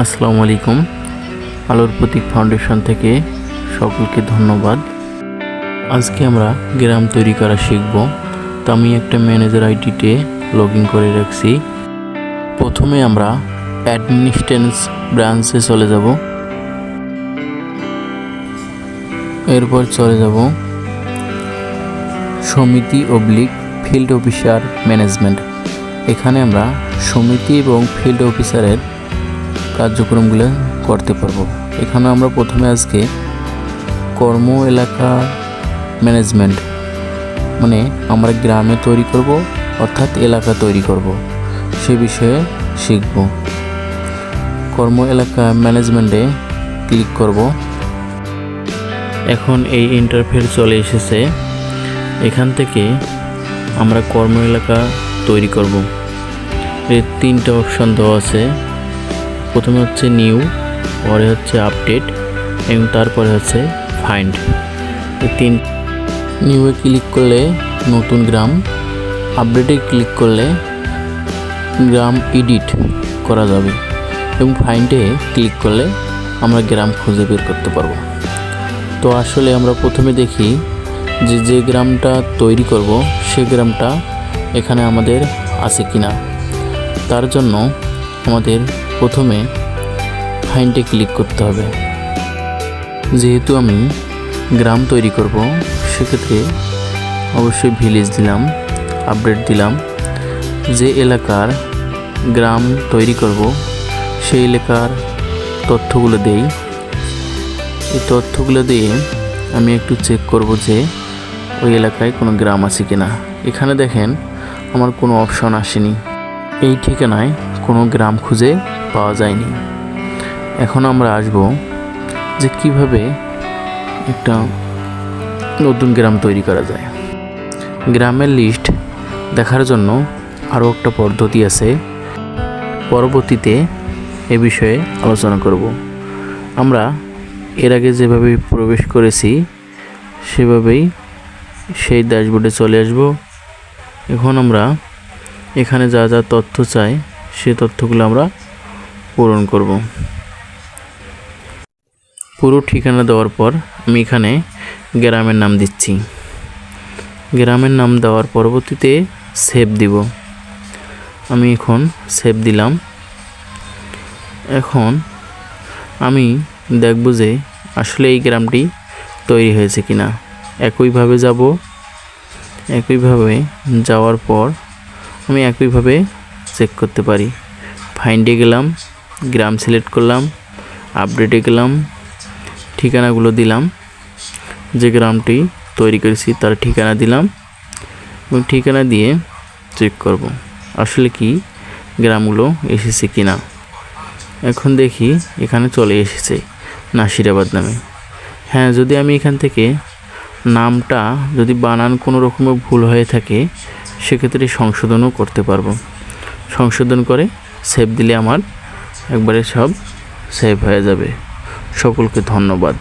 আসসালামু আলাইকুম। আলোর প্রতীক ফাউন্ডেশন থেকে সকলকে ধন্যবাদ। আজকে আমরা গ্রাম তৈরি করা শিখব। তো আমি একটা ম্যানেজার আইডিতে লগ ইন করে রাখছি। প্রথমে আমরা অ্যাডমিনিস্ট্রেন্স ব্রাঞ্চে চলে যাব। এরপর চলে যাব সমিতি অবলিক ফিল্ড অফিসার ম্যানেজমেন্ট। এখানে আমরা সমিতি এবং ফিল্ড অফিসারের কার্যক্রমগুলো করতে পারব। এখানে আমরা প্রথমে আজকে কর্ম এলাকা ম্যানেজমেন্ট মানে আমরা গ্রামে তৈরি করব, অর্থাৎ এলাকা তৈরি করব। সে বিষয়ে শিখব। কর্ম এলাকা ম্যানেজমেন্টে ক্লিক করব। এখন এই ইন্টারফেস চলে এসেছে। এখান থেকে আমরা কর্ম এলাকা তৈরি করব। এর তিনটা অপশন দেওয়া আছে। প্রথমে হচ্ছে নিউ, পরে হচ্ছে আপডেট এবং তারপরে হচ্ছে ফাইন্ড। এই তিন নিউয়ে ক্লিক করলে নতুন গ্রাম, আপডেটে ক্লিক করলে গ্রাম এডিট করা যাবে এবং ফাইন্ডে ক্লিক করলে আমরা গ্রাম খুঁজে বের করতে পারব। তো আসলে আমরা প্রথমে দেখি যে যে গ্রামটা তৈরি করব, সে গ্রামটা এখানে আমাদের আছে কিনা। তার জন্য আমাদের প্রথমে ফাইন্ডে ক্লিক করতে হবে। যেহেতু আমি গ্রাম তৈরি করব, সেক্ষেত্রে অবশ্যই ভিলেজ দিলাম, আপডেট দিলাম। যে এলাকার গ্রাম তৈরি করব, সেই এলাকার তথ্যগুলো দেই। এই তথ্যগুলো দিয়ে আমি একটু চেক করব যে ওই এলাকায় কোনো গ্রাম আছে কিনা। এখানে দেখেন, আমার কোনো অপশন আসেনি। এই ঠিকানায় কোনো গ্রাম খুঁজে পাওয়া যায়নি। এখন আমরা আসব যে কীভাবে একটা নতুন গ্রাম তৈরি করা যায়। গ্রামের লিস্ট দেখার জন্য আরও একটা পদ্ধতি আছে। পরবর্তীতে এ বিষয়ে আলোচনা করব। আমরা এর আগে যেভাবে প্রবেশ করেছি, সেভাবেই সেই ড্যাশবোর্ডে চলে আসব। এখন আমরা এখানে যা যা তথ্য চাই সে তথ্যগুলো আমরা পূরণ করব। পুরো ঠিকানা দেওয়ার পর আমি এখানে গ্রামের নাম দিচ্ছি। গ্রামের নাম দেওয়ার পরবর্তীতে সেভ দিব। আমি এখন সেভ দিলাম। এখন আমি দেখব যে আসলে এই গ্রামটি তৈরি হয়েছে কিনা। একইভাবে যাব। একইভাবে যাওয়ার পর আমি একইভাবে চেক করতে পারি। ফাইন্ডে গেলাম, গ্রাম সিলেক্ট করলাম আপডেটে গেলাম, ঠিকানাগুলো দিলাম। যে গ্রামটি তৈরি করেছি তার ঠিকানা দিলাম এবং ঠিকানা দিয়ে চেক করব। আসলে কি গ্রামগুলো এসেছে কি না এখন দেখি এখানে চলে এসেছে নাসিরাবাদ নামে। হ্যাঁ যদি আমি এখান থেকে নামটা যদি বানান কোনো রকমের ভুল হয়ে থাকে, সেক্ষেত্রে সংশোধনও করতে পারব। সংশোধন করে সেভ দিলে আমার একবারে সব সেভ হয়ে যাবে। সকলকে ধন্যবাদ।